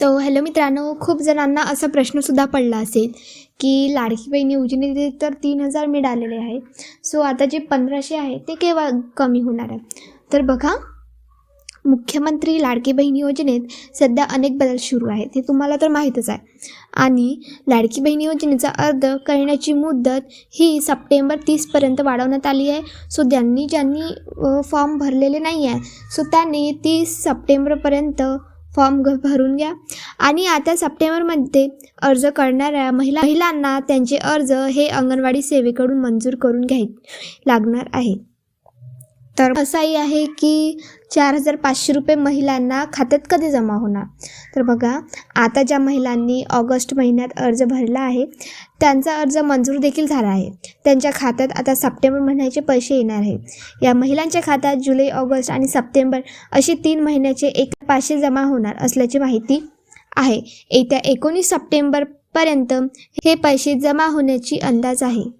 तर हॅलो मित्रांनो खूप जणांना असा प्रश्नसुद्धा पडला असेल की लाडकी बहीण योजनेचे तर तीन हजार मिळालेले आहे सो आता जे पंधराशे आहे ते केव्हा कमी होणार आहे? तर बघा मुख्यमंत्री लाडकी बहीण योजनेत सध्या अनेक बदल सुरू आहेत हे तुम्हाला तर माहीतच आहे. आणि लाडकी बहीण योजनेचा अर्ज करण्याची मुदत ही सप्टेंबर तीसपर्यंत वाढवण्यात आली आहे. सो ज्यांनी ज्यांनी फॉर्म भरलेले नाही आहे सो त्यांनी तीस सप्टेंबरपर्यंत फॉर्म घ भरून घ्या. आणि आता सप्टेंबरमध्ये अर्ज करणाऱ्या महिला महिलांना त्यांचे अर्ज हे अंगणवाडी सेवेकडून मंजूर करून घ्याय लागणार आहे. तर असंही आहे की चार हजार पाचशे रुपये महिलांना खात्यात कधी जमा होणार? तर बघा आता ज्या महिलांनी ऑगस्ट महिन्यात अर्ज भरला आहे त्यांचा अर्ज मंजूर देखील झाला आहे. त्यांच्या खात्यात आता सप्टेंबर महिन्याचे पैसे येणार आहे या महिलांच्या खात्यात जुलै ऑगस्ट आणि सप्टेंबर असे तीन महिन्याचे एक पाचशे जमा होणार असल्याची माहिती आहे. येत्या एकोणीस सप्टेंबरपर्यंत हे पैसे जमा होण्याची अंदाज आहे.